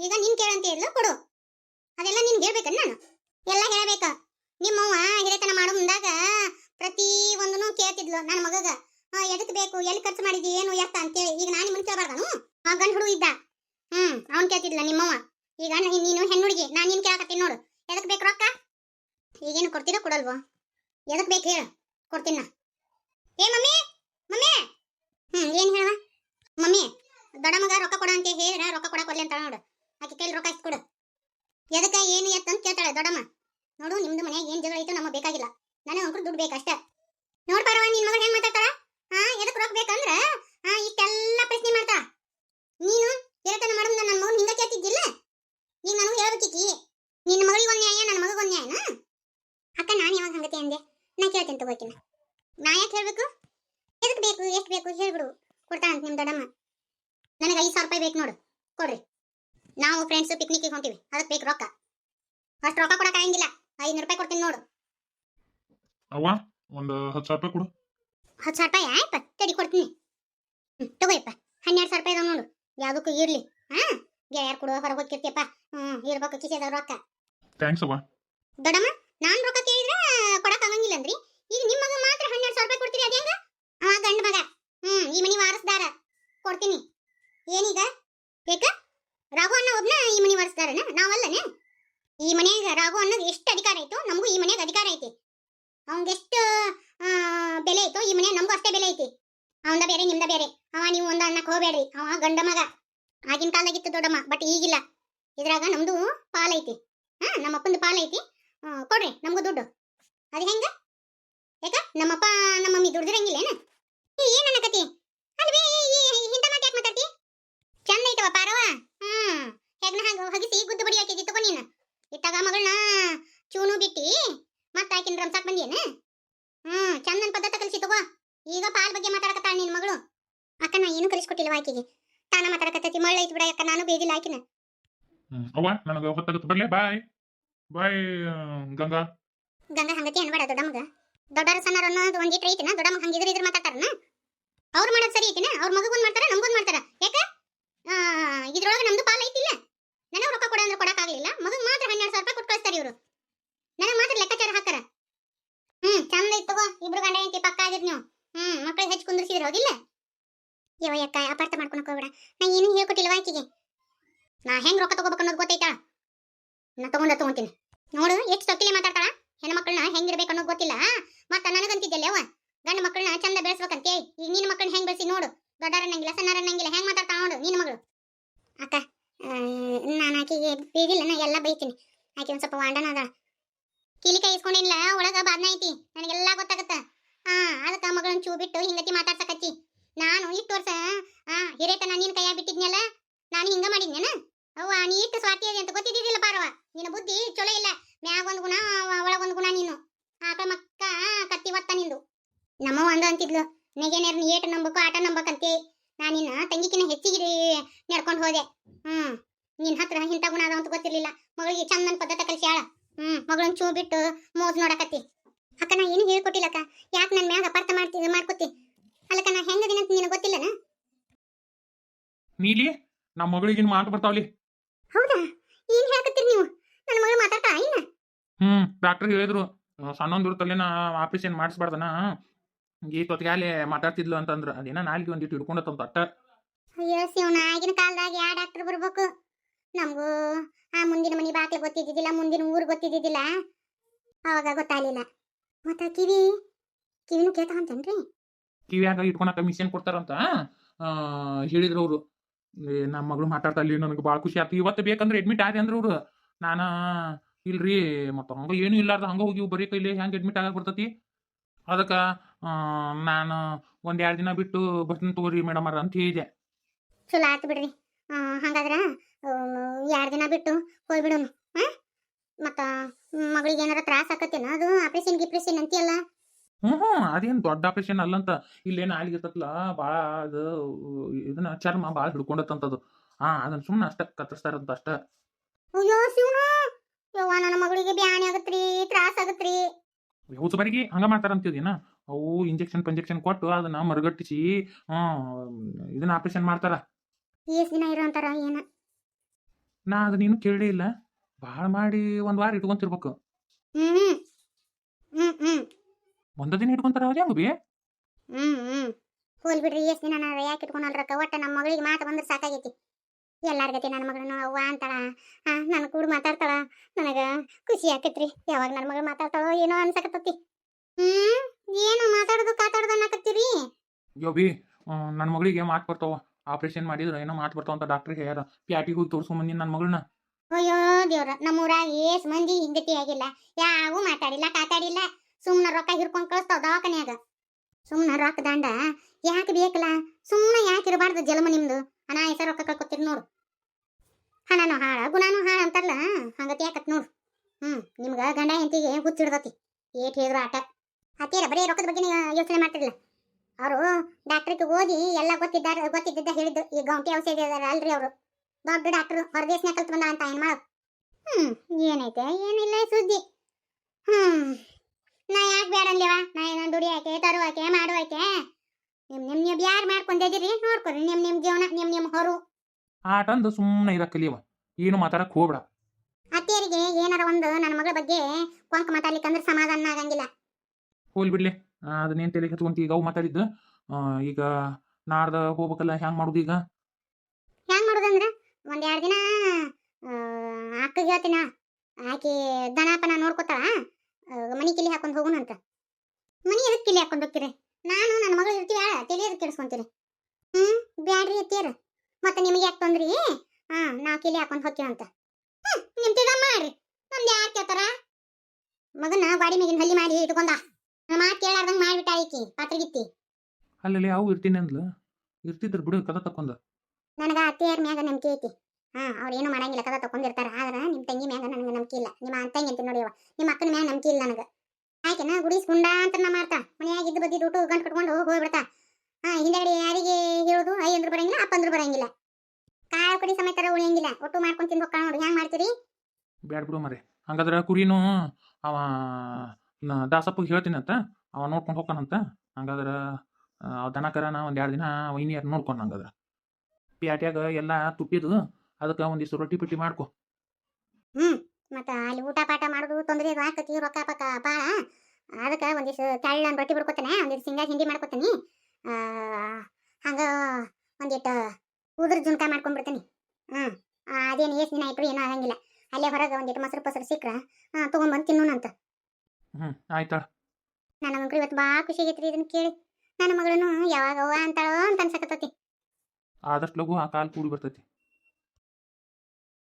ಈಗ ನಿನ್ ಕೇಳಂತ ಇದ್ಲು ಕೊಡು. ಅದೆಲ್ಲ ನಿನ್ ಹೇಳ್ಬೇಕನ್ ನಾನು? ಎಲ್ಲ ಹೇಳ್ಬೇಕ. ನಿಮ್ಮವ್ವ ಹಿರೇತನ ಮಾಡೋ ಮುಂದಾಗ ಪ್ರತಿ ಒಂದನು ಕೇಳ್ತಿದ್ಲು ನನ್ನ ಮಗಗ. ಎದಕ್ ಬೇಕು? ಎಲ್ಲಿ ಖರ್ಚು ಮಾಡಿದಿ ಏನು ಎತ್ತ ಅಂತೇಳಿ. ಈಗ ನಾನು ನಿಮ್ಮನ್ ಕೇಳಬಾರ್ದನು? ಆ ಗಂಡ ಹುಡುಗ ಇದ್ದ. ಹ್ಮ್, ಅವ್ನ್ ಕೇಳ್ತಿದ್ಲ ನಿಮ್ಮವ್ವ. ಈಗ ನೀನು ಹೆಣ್ಣು ಹುಡುಗಿ. ನಾನು ನಿನ್ ಕೇಳಕತ್ತೀನಿ ನೋಡು. ಎದಕ್ ಬೇಕು ರೊಕ್ಕ? ಈಗೇನು ಕೊಡ್ತೀರಾ ಕೊಡಲ್ವೋ? ಎದಕ್ ಬೇಕು ಹೇಳು. ಕೊಡ್ತೀನಿ ಏ, ಮಮ್ಮಿ! ಮಮ್ಮಿ! ಹ್ಮ್, ಏನ್ ಹೇಳ ಮಮ್ಮಿ, ದೊಡ್ಡ ಮಗ ರೊಕ್ಕ ಕೊಡ ಅಂತ ಹೇಳ ರೊಕ್ಕ ಕೊಡಕ್ ಅಂತ ನೋಡು. ಆಕೆ ಕೈಲಿ ರೊಕ್ಕ ಕೊಡು ಎದಕ್ಕ ಏನು ಎತ್ತಂತ ಕೇಳ್ತಾಳೆ ದೊಡ್ಡಮ್ಮ. ನೋಡು, ನಿಮ್ದು ಮನ್ಯಾಗ ಏನು ಜಗಳ ಐತೋ ನಮಗೆ ಬೇಕಾಗಿಲ್ಲ. ನನಗೆ ಅಂಕರು ದುಡ್ಡು ಬೇಕಷ್ಟೇ. ನೋಡ್ ಪರವ, ನಿನ್ ಮಗಳು ಹೆಂಗ್ ಮಾತಾಡ್ತಾಳ? ಹಾ ಎದಕ್ ರೊಕ್ಕ ಬೇಕಂದ್ರ ಹಾ ಇಷ್ಟೆಲ್ಲ ಪ್ರಶ್ನೆ ಮಾಡ್ತಾ. ನೀನು ಹೇಳ್ತಾನೆ ಮಾಡಮ್ ನನ್ನ ಮಗನ್ ಹಿಂಗ ಕೇಳ್ತಿದ್ದಿಲ್ಲ? ಈಗ ನನಗೆ ಹೇಳ್ಬೇಕಿಕ್ಕಿ ನಿನ್ನ ಮಗಳಿಗೆ ನ್ಯಾಯ, ನನ್ನ ಮಗಗೆ ಒಂದ್ ನ್ಯಾಯನ? ಅಕ್ಕ, ನಾನು ಯಾವಾಗ ಹಂಗತಿ ಅಂದೆ? ನಾ ಕೇಳ್ತೇನೆ ತಗೋಕಿನ ನಾ ಯಾಕೆ ಹೇಳ್ಬೇಕು? ಎದಕ್ಕೆ ಬೇಕು, ಎಷ್ಟು ಬೇಕು? ಹೇಳ್ಬಿಡು. ಕೊಡ್ತಾಳಂತ ನಿಮ್ಮ ದೊಡ್ಡಮ್ಮ. ನನಗೆ ಐದು ಸಾವಿರ ರೂಪಾಯಿ ಬೇಕು ನೋಡು. ಕೊಡ್ರಿ. ನಾವು ಫ್ರೆಂಡ್ಸ್ ಪಿಕ್ನಿಕ್ಗೆ ಹೊಂಟಿವಿ. ಅದಕ್ಕೆ ಬೇಕು ರೊಕ್ಕ. ಅಷ್ಟು ರೊಕ್ಕ ಕೊಡಕ್ ಆಗಂಗಿಲ್ಲ. ಐನೂರು ರೂಪಾಯಿ ಕೊಡ್ತೀನಿ ನೋಡು. ಅವ್ವ ಒಂದು ಹತ್ತು ಸಾವಿರ ರೂಪಾಯಿ ಕೊಡು. ಹತ್ತು ಸಾವಿರ ರೂಪಾಯಿ ಆಯ್ತು ತಡಿ ಕೊಡ್ತೀನಿ. ಹ್ಞೂ ತಗೋಯಪ್ಪ ಹನ್ನೆರಡು ಸಾವಿರ ರೂಪಾಯಿ ಇದಾವೆ ನೋಡು. ಯಾವುದಕ್ಕೂ ಇರ್ಲಿ. ಹಾ ಗೆಳೆಯರು ಕೊಡು ಹೊರಗೆ ಹೋಗ್ತಿರ್ತೀಯಪ್ಪ. ಹ್ಞೂ ಇರ್ಬೇಕು ಕಿಸೆದ ರೊಕ್ಕ. ಥ್ಯಾಂಕ್ಸ್ ಅವ್ವ. ದೊಡ್ಡಮ್ಮ ನಾನು ರೊಕ್ಕ ಕೇಳಿದ್ರೆ ಕೊಡಕ್ಕೆ ಆಗಂಗಿಲ್ಲ ಅಂದ್ರಿ. ಈಗ ನಿಮ್ಮ ಮಗ ಮಾತ್ರ ಹನ್ನೆರಡು ಸಾವಿರ ರೂಪಾಯಿ ಕೊಡ್ತೀರಿ ಅದೇಂಗ ಅವ ಗಂಡ ಮಗ. ಹ್ಮ್ ಈ ಮನಿ ವಾರಸ್ದಾರ. ಕೊಡ್ತೀನಿ. ಏನೀಗ? ಬೇಕ ರಾಘು ಅಣ್ಣ ಒಬ್ನ ಈ ಮನೆ ವಾರಸ್ದಾರನ ನಾವಲ್ಲನೆ? ಈ ಮನೆಯಾಗ ರಾಘು ಅನ್ನೋದು ಎಷ್ಟು ಅಧಿಕಾರ ಐತೋ, ನಮಗೂ ಈ ಮನೆಯಾಗ ಅಧಿಕಾರ ಐತಿ. ಅವಂಗೆ ಎಷ್ಟು ಬೆಲೆ ಐತೋ, ಈ ಮನೆ ನಮಗೂ ಅಷ್ಟೇ ಬೆಲೆ ಐತಿ. ಅವಂದ ಬೇರೆ, ನಿಮ್ದ ಬೇರೆ. ಅವ ನೀವು ಒಂದ ಅನ್ನಕ್ಕೆ ಹೋಗ್ಬೇಡ್ರಿ. ಅವ ಗಂಡ ಮಗ. ಆಗಿನ ಕಾಲದಾಗಿತ್ತು ದೊಡ್ಡಮ್ಮ, ಬಟ್ ಈಗಿಲ್ಲ. ಇದ್ರಾಗ ನಮ್ದು ಪಾಲೈತಿ ಹಾ ನಮ್ಮ ಅಪ್ಪಂದು ಪಾಲೈತಿ ಐತಿ ಕೊಡ್ರಿ, ನಮಗೂ ದುಡ್ಡು. ಅದು ಹೆಂಗ? ಯಾಕ? ನಮ್ಮಪ್ಪ, ನಮ್ಮಮ್ಮಿ ದುಡ್ದಿರಂಗಿಲ್ಲೇನ? ಏನ್ ಅನ್ನಕತಿ ಅಲ್ವೇ ಇಂಥ ಮಾತು ಯಾಕೆ ಮಾತಾಡ್ತಿ? ಚಂದ ಐತವ ಪಾರವ ಹೆಗ್ನ ಹಂಗ ಹಗಿಸಿ ಗುದ್ದು ಬಡಿ ಹಾಕಿದ್ದಿ ತಗೋ ನೀನು. ಇತ್ತಾಗ ಮಗಳನ್ನ ಚೂನು ಬಿಟ್ಟಿ ಮತ್ತೆ ಆಕಿನ ರಂಸಾಕ್ ಬಂದಿಯೇನ ಹ್ಮ್ ಚಂದನ್ ಪದ್ಧತಿ ಕಲಿಸಿ ತಗೋ. ಈಗ ಪಾಲ್ ಬಗ್ಗೆ ಮಾತಾಡಕತ್ತಾಳ ನಿನ್ ಮಗಳು. ಅಕ್ಕ ನಾ ಏನು ಕಲಿಸ್ಕೊಟ್ಟಿಲ್ವ ಆಕಿಗೆ? ತಾನ ಮಾತಾಡಕತ್ತೈತಿ ಮಳ್ಳ ಐತಿ ಬಿಡ ಅಕ್ಕ ನಾನು ಬೇದಿಲ್ಲ ಆಕಿನ. ಅವ್ವ ನನಗೆ ಹೊತ್ತಾಗುತ್ತೆ. ಬರ್ಲೆ ಬಾಯ್. ಬಾಯ್ ಗಂಗಾ. ಗಂಗಾ ಹಂಗತಿ ಅನ್ಬೇಡ ದೊಡ್ಡಮ್ಮಗ ದೊಡ್ಡರ ಸಣ್ಣರ ಅನ್ನೋದು ಒಂದಿಟ್ಟು ಐತಿನ? ದೊಡ್ಡಮ್ಮ ಹಂಗಿದ್ರು ಇದ್ರ ಮಾತಾಡ್ತಾರನ? ಅವ್ರು ಮಾಡೋದು ಸರಿ ಐತಿನ? ಅವ್ರ ಮಗಗೊಂದು ಮಾಡ್ತಾರ ನಮಗೊಂದು ಮಾಡ್ತಾರ? ಯಾಕ? ಇದ್ರೊಳಗ ನಮ್ದು ಪಾಲ್ ಐತಿಲ್ಲ. ನನಗ್ ರೊಕ್ಕ ಕೊಡ ಅಂದ್ರೆ ಕೊಡಕ್ಕಾಗಲಿಲ್ಲ ಮಗನ್ ಮಾತ್ರ ಹನ್ನೆರಡು ಸಾವಿರ ರೂಪಾಯಿ ಕೊಟ್ಟು ಕಳಿಸ್ತಾರೆ ಇವರು. ನನಗೆ ಮಾತ್ರ ಲೆಕ್ಕಾಚಾರ ಹಾಕರ ಹ್ಮ್, ಚಂದ ಇತ್ತು ಇಬ್ರು ಗಂಡ ಹೆಂಡತಿ ಪಕ್ಕ ಆಗಿರ್ ನೀವು. ಹ್ಮ್ ಮಕ್ಳಿಗೆ ಹಚ್ಚಿ ಕುಂದಿರ್ಸಿದ್ರು ಹೌದಿಲ್ಲ ಯವ ಅಕ್ಕ ಅಪಾರ್ಥ ಮಾಡ್ಕೊಳಕ್ ಹೋಗ್ಬೇಡ. ನಾ ಏನು ಹೇಳ್ಕೊಟ್ಟಿಲ್ವಾ ಆಕಿಗೆ? ನಾ ಹೆಂಗ್ ರೊಕ್ಕ ತಗೋಬೇಕು ಅನ್ನೋದು ಗೊತ್ತೈತಾ ನಾ ತಗೊಂಡ ತಗೊಂತೀನಿ. ನೋಡು, ಎಷ್ಟು ಸೊಕ್ಕಿಲಿ ಮಾತಾಡ್ತಾಳ? ಹೆಣ್ಣು ಮಕ್ಕಳನ್ನ ಹೆಂಗಿರ್ಬೇಕು ಅನ್ನೋದು ಗೊತ್ತಿಲ್ಲ ಮತ್ತ ನನಗಂತಿದ್ದಲ್ಲ ಅವ ಗಂಡ ಮಕ್ಕಳನ್ನ ಚಂದ ಬೆಳೆಸ್ಬೇಕಂತೆ. ಈಗ ನಿನ್ನ ಮಕ್ಕಳನ್ನ ಹೆಂಗ್ ಬೆಳೆಸಿ ನೋಡು? ದೊಡ್ಡರನ್ನಂಗಿಲ್ಲ ಸಣ್ಣರನ್ನಂಗಿಲ್ಲ ಹೆಂಗ್ ಮಾತಾಡ್ತಾ ನೋಡು ನಿನ್ನ ಮಗಳು. ಅಕ್ಕ ನಾನು ಆಕೆಗೆ ಬೀದಿಲ್ಲ, ನಾ ಎಲ್ಲ ಬೈತೀನಿ. ಆಕೆ ಒಂದು ಸ್ವಲ್ಪ ವಾಂಡನ ಅದ ಕೈ ಇಸ್ಕೊಂಡೇನಿಲ್ಲ ಒಳಗ ಬಾದ್ನ ಐತಿ, ನನಗೆಲ್ಲ ಗೊತ್ತಾಗತ್ತ. ಹಾ ಅದಕ್ಕ ಮಗಳನ್ನ ಚೂ ಬಿಟ್ಟು ಹಿಂಗತಿ ಮಾತಾಡ್ಸಕತ್ತಿ. ನಾನು ಇಷ್ಟು ವರ್ಷ ಹಿರೇತನ ನಿನ್ ಕೈಯಾಗ ಬಿಟ್ಟಿದ್ನಲ್ಲ ನಾನು ಹಿಂಗ ಮಾಡಿದ್ನೇನ? ಅವ್ವ, ನೀ ಇಷ್ಟು ಸ್ವಾರ್ಥಿ ಅಂತ ಗೊತ್ತಿದ್ದಿಲ್ಲ ಪಾರವ ನಿನ್ನ ಬುದ್ಧಿ ಚಲೋ ಇಲ್ಲ. ಮ್ಯಾಗ ಒಂದ್ ಗುಣ ಒಳಗೊಂದು ಗುಣ ನೀನು. ಆಕಳ ಮಕ್ಕ ಕತ್ತಿ ಒತ್ತ ನಿಂದು. ನಮ್ಮ ಒಂದ ಅಂತಿದ್ಲು ನೆಗೆನೇರ್ ನೀ ಏಟ ನಂಬಕು, ಆಟ ನಂಬಕಂತೆ. ನಾನಿನ್ನ ತಂಗಿಕಿನ ಹೆಚ್ಚಿಗೆ ನಡ್ಕೊಂಡು ಹೋದೆ. ಹ್ಮ್ ನಿನ್ ಹತ್ರ ಇಂಥ ಗುಣ ಅದ ಅಂತ ಗೊತ್ತಿರ್ಲಿಲ್ಲ. ಮಗಳಿಗೆ ಚಂದನ್ ಪದ್ಧತಿ ಕಲಿಸ್ಯಾಳ ಹ್ಮ್ ಮಗಳನ್ನ ಚೂ ಬಿಟ್ಟು ಮೋಜ್ ನೋಡಕತ್ತಿ. ಅಕ್ಕ ನಾ ಏನು ಹೇಳ್ಕೊಟ್ಟಿಲ್ಲ ಅಕ್ಕ. ಯಾಕೆ ನನ್ ಮ್ಯಾಗ ಅಪಾರ್ಥ ಮಾಡ್ತಿ ಮಾಡ್ಕೊತಿ ಅಲ್ಲಕ್ಕ ನಾ ಹೆಂಗದಿನ ಅಂತ ನಿನಗೆ ಗೊತ್ತಿಲ್ಲನ? ನೀಲಿ ನಮ್ಮ ಮಗಳಿಗಿನ ಮಾತು ಬರ್ತಾವಲಿ. ಹೌದಾ? ಏನು ಹೇಳ್ಕತ್ತೀರಿ ನೀವು? ನನ್ನ ಮಗಳು ಮಾತಾಡ್ತಾ ಇನ್ನ? ಹ್ಮ್ ಡಾಕ್ಟರ್ ಹೇಳಿದ್ರು. ಸಣ್ಣೊಂದು ತಲೆನ ಆಪರೇಷನ್ ಮಾಡಿಸ್ಬಾರ್ದನ? ಈ ತೊತ್ತಿಗೆ ಅಲ್ಲಿ ಮಾತಾಡ್ತಿದ್ಲು ಅಂತಂದ್ರ. ಅದೇನ ನಾಲ್ಗೆ ಒಂದಿಟ್ಟು ಹಿಡ್ಕೊಂಡತ್ತಂತ ಅಟ್ಟ ಅಯ್ಯೋ ಶಿವನ ಆಗಿನ ಕಾಲದಾಗ ಯಾವ ಡಾಕ್ಟರ್ ಬರ್ಬೇಕು? ನಮಗೂ ಆ ಮುಂದಿನ ಮನೆ ಬಾಕ್ಲು ಗೊತ್ತಿದ್ದಿದ್ದಿಲ್ಲ ಮುಂದಿನ ಊರು ಗೊತ್ತಿದ್ದಿದ್ದಿಲ್ಲ. ಅವಾಗ ಗೊತ್ತಾಗಲಿಲ್ಲ. ಮತ್ತೆ ಕಿವಿ? ಕಿವಿನೂ ಕೇಳ್ತಾ ಅಂತೇನ್ರಿ ಕಿವಿಯಾಗ ಇಟ್ಕೊಳಕ ಮಿಷನ್ ಕೊಡ್ತಾರಂತ. ಹೇಳಿದ್ರು ಅವರು. ನಮ್ಮ ಮಗಳು ಮಾತಾಡ್ತಾ ಇಲ್ಲಿ ನನಗೆ ಭಾಳ ಖುಷಿ ಆಯ್ತು ಇವತ್ತು ಬೇಕಂದ್ರೆ ಅಡ್ಮಿಟ್ ಆದೆ ಅಂದ್ರೆ ಅವರು. ನಾನು ಇಲ್ರಿ ಮತ್ತೆ ಹಂಗ ಏನು ಇಲ್ಲಾರ್ದ ಹಂಗ ಹೋಗಿ ಬರೀ ಕೈಲಿ ಹೆಂಗೆ ಅಡ್ಮಿಟ್ ಆಗಕ್ಕೆ ಬರ್ತತಿ? ಅದಕ್ಕೆ ನಾನು ಒಂದ್ ಎರಡು ದಿನ ಬಿಟ್ಟು ಬರ್ತೀನಿ ತಗೋರಿ ಮೇಡಮ್ ಅಂತ ಹೇಳಿದೆ. ಚಲೋ ಆಯ್ತು ಬಿಡ್ರಿ. ಆ, ಹಂಗಾದ್ರ ಎರಡು ದಿನ ಬಿಟ್ಟು ಹೋಗ್ಬಿಡೋನು ಹಾ ಮತ್ತ ಮಗಳಿಗೆ ಏನಾರ ತ್ರಾಸ ಆಕತ್ತೇನ? ಅದು ಆಪರೇಷನ್ ಗಿಪ್ರೇಷನ್ ಅಂತೀಯಲ್ಲ? ಹ್ಞೂ ಹ್ಞೂ ಅದೇನು ದೊಡ್ಡ ಆಪ್ರೇಷನ್ ಅಲ್ಲಂತ. ಇಲ್ಲೇನು ಆಗಿರ್ತತ್ಲ ಭಾಳ ಅದು ಇದನ್ನ ಚರ್ಮ ಭಾಳ ಹಿಡ್ಕೊಂಡತ್ತಂತದು. ಹಾಂ ಅದನ್ನ ಸುಮ್ಮನೆ ಅಷ್ಟ ಕತ್ತರಿಸ್ತಾರಂತ ಅಷ್ಟ. ಅಯ್ಯೋ ಶಿವನ! ಯವ್ವ ನನ್ನ ಮಗಳಿಗೆ ಬ್ಯಾನಿ ಆಗತ್ರಿ ತ್ರಾಸ ಆಗತ್ರಿ. ಹುಚ್ಚ ಬರಿಗೆ ಹಂಗ ಮಾಡ್ತಾರಂತಿದೇನ ಅವು ಇಂಜೆಕ್ಷನ್ ಪಂಜೆಕ್ಷನ್ ಕೊಟ್ಟು ಅದನ್ನ ಮರುಗಟ್ಟಿಸಿ ಇದನ್ನ ಆಪರೇಷನ್ ಮಾಡ್ತಾರ. ಎಷ್ಟ್ ದಿನ ಇರೋ ಅಂತಾರ ಏನ? ನಾ ಅದು ನೀನು ಕೇಳೇ ಇಲ್ಲ. ಭಾಳ ಮಾಡಿ ಒಂದು ವಾರ ಇಟ್ಕೊಂತಿರ್ಬೇಕು. ಒಂದ ದಿನ ಇಟ್ಕೊಂತಾರ ಅದು ಹೆಂಗ್ ಬಿ? ಹೋಲ್ ಬಿಡ್ರಿ ಎಷ್ಟು ದಿನ ನಾನು ಯಾಕೆ ಇಟ್ಕೊಂಡ್ರಕ್ಕ ಒಟ್ಟ ನಮ್ಮ ಮಗಳಿಗೆ ಮಾತು ಬಂದ್ರೆ ಸಾಕಾಗೈತಿ. ಎಲ್ಲಾರ್ ಗತಿ ನನ್ನ ಮಗಳನ್ನ ಅವ್ವ ಅಂತಾಳ. ನನ್ನ ಕೂಡ ಮಾತಾಡ್ತಾಳ. ನನಗ ಖುಷಿ ಆಕತ್ರಿ. ಯಾವಾಗ ನನ್ನ ಮಗಳು ಮಾತಾಡ್ತಾಳೋ ಏನೋ ಅನ್ಸಕತ್ತತಿ. ಹ್ಮ್. ಏನು ಮಾತಾಡೋದು ಕಾತಾಡೋದು ಅನ್ನಕತ್ತೀರಿ? ಯೋ ಬಿ ನನ್ನ ಮಗಳಿಗೆ ಮಾತು ಬರ್ತಾವ. ಆಪರೇಷನ್ ಮಾಡಿದ್ರೆ ಏನೋ ಮಾತು ಬರ್ತಾವ ಅಂತ ಡಾಕ್ಟರ್ ಹೇಳ್ಯಾರ ಪ್ಯಾಟಿಗೆ ಹೋಗಿ ತೋರ್ಸ್ಕೊಂಬಂದಿನಿ ನನ್ನ ಮಗಳನ್ನ ಅಯ್ಯೋ ದೇವ್ರ ನಮ್ಮೂರಾಗ ಏಸ್ ಮಂದಿ ಹಿಂಗತಿ ಆಗಿಲ್ಲ. ಯಾವು ಮಾತಾಡಿಲ್ಲ ಕಾತಾಡಿಲ್ಲ. ಸುಮ್ನ ರೊಕ್ಕ ಹಿರ್ಕೊಂಡು ಕಳಿಸ್ತಾವ ದವಾಖಾನ್ಯಾಗ. ಸುಮ್ನ ರೊಕ್ಕ ದಂಡ. ಯಾಕೆ ಬೇಕಲ್ಲ? ಸುಮ್ಮನೆ ಯಾಕೆ ಇರಬಾರ್ದು ಜಲಮ ನಿಮ್ದು? ಅನಾಯಸ ರೊಕ್ಕ ಕಳ್ಕೊತೀರಿ ನೋಡು. ಹಣನು ಹಾಳ ಗುಣಾನು ಹಾಳ ಅಂತಾರಲ್ಲ ಹಂಗತಿ ಯಾಕತ್ ನೋಡು. ಹ್ಮ್ ನಿಮ್ಗ ಗಂಡ ಹೆಂತಿಗೆ ಹುಚ್ಚಿಡ್ದತಿ ಏಟ್ ಹೇಳಿದ್ರು ಆಟ. ಹತ್ತೀರ ಬರೀ ರೊಕ್ಕದ ಬಗ್ಗೆ ಯೋಚನೆ ಮಾಡ್ತಿರಲಿಲ್ಲ ಅವರು ಡಾಕ್ಟ್ರಿಗೆ ಓದಿ ಎಲ್ಲ ಗೊತ್ತಿದ್ದಾರೆ ಗೊತ್ತಿದ್ದ ಹೇಳಿದ್ದು. ಈ ಗೌಂಟಿ ಔಷಧಿ ಇದಾರೆ ಅಲ್ರಿ ಅವರು. ದೊಡ್ಡ ಡಾಕ್ಟ್ರು ಹೊರದೇಶನ ಕಲ್ತು ಬಂದ ಅಂತ ಏನು ಮಾಡೋದು ಹ್ಮ್ ಏನೈತೆ? ಏನಿಲ್ಲ ಸುದ್ದಿ. ಹ್ಮ್ ನಾ ಯಾಕೆ ಬೇಡ ಅನ್ಲೇವ? ನಾ ಏನೋ ದುಡಿಯಾಕೆ ತರುವಾಕೆ ಮಾಡುವಾಕೆ ನಿಮ್ ನಿಮ್ಮ ನೀವು ಯಾರು ಮಾಡ್ಕೊಂಡಿದ್ದೀರಿ ನೋಡ್ಕೊರಿ. ನಿಮ್ಮ ನಿಮ್ಮ ಜೀವನ ನಿಮ್ ನಿಮ್ ಹೊರು. ಆಟಂದು ಸುಮ್ಮನೆ ಇರಕ್ಕೆ ಕಲಿಯವ ಏನು ಮಾತಾಡಕ್ಕೆ ಹೋಗ್ಬೇಡ. ಅತ್ತೆಯರಿಗೆ ಏನಾರ ಒಂದು ನನ್ನ ಮಗಳ ಬಗ್ಗೆ ಕೊಂಕ ಮಾತಾಡ್ಲಿಕ್ಕಂದ್ರೆ ಸಮಾಧಾನ ಆಗಂಗಿಲ್ಲ. ಹೋಲ್ ಬಿಡ್ಲಿ. ಅದನ್ನೇನು ತಲೆಗೆ ಹತ್ಕೊಂತ? ಈಗ ಅವು ಮಾತಾಡಿದ್ದು. ಈಗ ನಾಡ್ದ ಹೋಗ್ಬೇಕಲ್ಲ, ಹ್ಯಾಂಗ್ ಮಾಡುದು ಈಗ? ಹ್ಯಾಂಗ್ ಮಾಡುದಂದ್ರೆ ಒಂದ್ ಎರಡು ದಿನ ಅಕ್ಕಗೆ ಹೇಳ್ತೀನ ಆಕಿ ದನಾಪನ ನೋಡ್ಕೊತಾಳ. ಮನಿ ಕಿಲಿ ಹಾಕೊಂಡ್ ಹೋಗುಣಂತ ಮನಿ ಎದಕ್ ಕಿಲಿ ಹಾಕೊಂಡ್ ಹೋಗ್ತೀರಿ? ನಾನು, ನನ್ನ ಮಗಳು ಇರ್ತೀವಿ ತಲೆ ಎದಕ್ ಕೆಡಿಸ್ಕೊಂತೀರಿ? ಹ್ಮ್, ಬ್ಯಾಡ್ರಿ ಎತ್ತೀರ ಮತ್ತೆ ನಿಮಗೆ ಯಾಕೆ ತೊಂದ್ರಿ? ಹಾ ನಾ ಕಿಲಿ ಹಾಕೊಂಡ್ ಹೋಗ್ತೀವಂತ ಅಂತ. ನಿಮ್ ತಿಗ ಮಾಡ್ರಿ. ನಮ್ದು ಯಾಕೆ ಕೇಳ್ತಾರ? ಮಗನ ಬಾಡಿ ಮೇಗಿನ ಹಲ್ಲಿ ಮಾಡಿ ಇಟ್ಕೊಂಡ. ಮಾತು ಕೇಳಾರ್ದಂಗೆ ಮಾಡ್ಬಿಟ್ಟ ಈಕಿ ಪಾತ್ರಿಗಿತ್ತಿ. ಅಲ್ಲಲ್ಲಿ ಅವು ಇರ್ತೀನಿ ಅಂದ್ಲ. ಇರ್ತಿದ್ರು ಬಿಡು ಕದ ತಕ್ಕೊಂದ. ನನಗ ಅತ್ತೆಯರ ಮ್ಯಾಗ ನಂಬಿಕೆ ಐತಿ. ಹಾ ಅವ್ರು ಏನೂ ಮಾಡಂಗಿಲ್ಲ ಕದ ತಕೊಂಡಿರ್ತಾರ ಆದ್ರೆ ನಿಮ್ ತಂಗಿ ಮ್ಯಾಗ ನನಗೆ ನಂಬಿಕೆ ಇಲ್ಲ. ನಿಮ್ಮ ಅಂತಂಗಿ ಅಂತ ನೋಡಿ ನಿಮ್ಮ ಅಕ್ಕನ ಮ್ಯಾಗ ನಂಬಿಕೆ ಇಲ್ಲ ನನಗ. ಆಕೆನ ಗುಡಿಸ್ ಗುಂಡ ಅಂತ ನಾ ಮಾಡ್ತಾ. ಮನ್ಯಾಗ ಇದ್ದು ಬದ್ದಿ ಊಟ ಗಂಟು ಕಟ್ಕೊಂಡು ಹೋಗ್ಬಿಡ್ತಾ. ಹಾ ಹಿಂದಗಡೆ ಯಾರಿಗೆ ಹೇಳುದು? ಐ ಅಂದ್ರು ಬರಂಗಿಲ್ಲ ಅಪ್ಪ ಅಂದ್ರು ಬರಂಗಿಲ್ಲ. ಕಾಳು ಕಡಿ ಸಮೇತ ಉಳಿಯಂಗಿಲ್ಲ ಒಟ್ಟು ಮಾಡ್ಕೊಂಡು ತಿಂದು ಹೋಗ್ತಾಳ ನೋಡಿ. ಹೆಂಗ್ ಮಾಡ್ತೀರಿ? ಬ್ಯಾಡ್ ಬಿಡು ಮರೆ. ಹಂಗಾದ್ರೆ ಕುರಿನೂ ಅವ ದಾಸಪ್ಪಗೆ ಹೇಳ್ತೀನಿ ಅಂತ ಅವ ನೋಡ್ಕೊಂಡು ಹೋಗ್ತಾನಂತ, ಹಂಗಾದ್ರೆ ದನ ಕರನ ಒಂದು ಎರಡು ದಿನ ವೈನಿಯರ್ ನೋಡ್ಕೊಂಡು ಹಂಗಾದ್ರೆ. ಪ್ಯಾಟ್ಯಾಗ ಎಲ್ಲ ತುಪ್ಪಿದು, ಅದಕ್ಕೆ ಒಂದಿಷ್ಟು ರೊಟ್ಟಿ ಪಿಟ್ಟಿ ಮಾಡ್ಕೊ. ಹ್ಞೂ ಮತ್ತು ಅಲ್ಲಿ ಊಟ ಪಾಠ ಮಾಡೋದು ತೊಂದ್ರೆ ಆಕತಿ ರೊಕ್ಕ ಪಕ್ಕ ಬಾಳ. ಅದಕ್ಕೆ ಒಂದಿಷ್ಟು ತೆಳ್ಳನ್ ರೊಟ್ಟಿ ಬಿಡ್ಕೊತಾನೆ, ಒಂದಿಷ್ಟು ಸಿಂಗ ಹಿಂಡಿ ಮಾಡ್ಕೊತಾನೆ. ಹಂಗ ಒಂದಿಟ್ಟು ಉದ್ರ ಜುನ್ಕ ಮಾಡ್ಕೊಂಡ್ಬಿಡ್ತೀನಿ ಹ್ಞೂ ಅದೇನು ಎಷ್ಟು ದಿನ ಇಟ್ರು ಏನೂ ಆಗಂಗಿಲ್ಲ. ಅಲ್ಲೇ ಹೊರಗೆ ಒಂದಿಟ್ಟು ಮೊಸರು ಪಸರು ಸಿಕ್ಕ್ರ ಹಾ ತಿನ್ನೋಣ ತಿನ್ನೋಣಂತ. ಹ್ಞೂ ಆಯ್ತಾಳ ನನ್ನ ಮಗಳು ಇವತ್ತು ಭಾಳ ಖುಷಿ ಆಗೈತ್ರಿ ಇದನ್ನ ಕೇಳಿ. ನನ್ನ ಮಗಳನ್ನು ಯಾವಾಗ ಅವ್ವ ಅಂತಾಳೋ ಅಂತ ಅನ್ಸಕತ್ತತಿ. ಆದಷ್ಟು ಲಘು ಆ ಕಾಲು ಕೂಡಿ ಬರ್ತೈತಿ.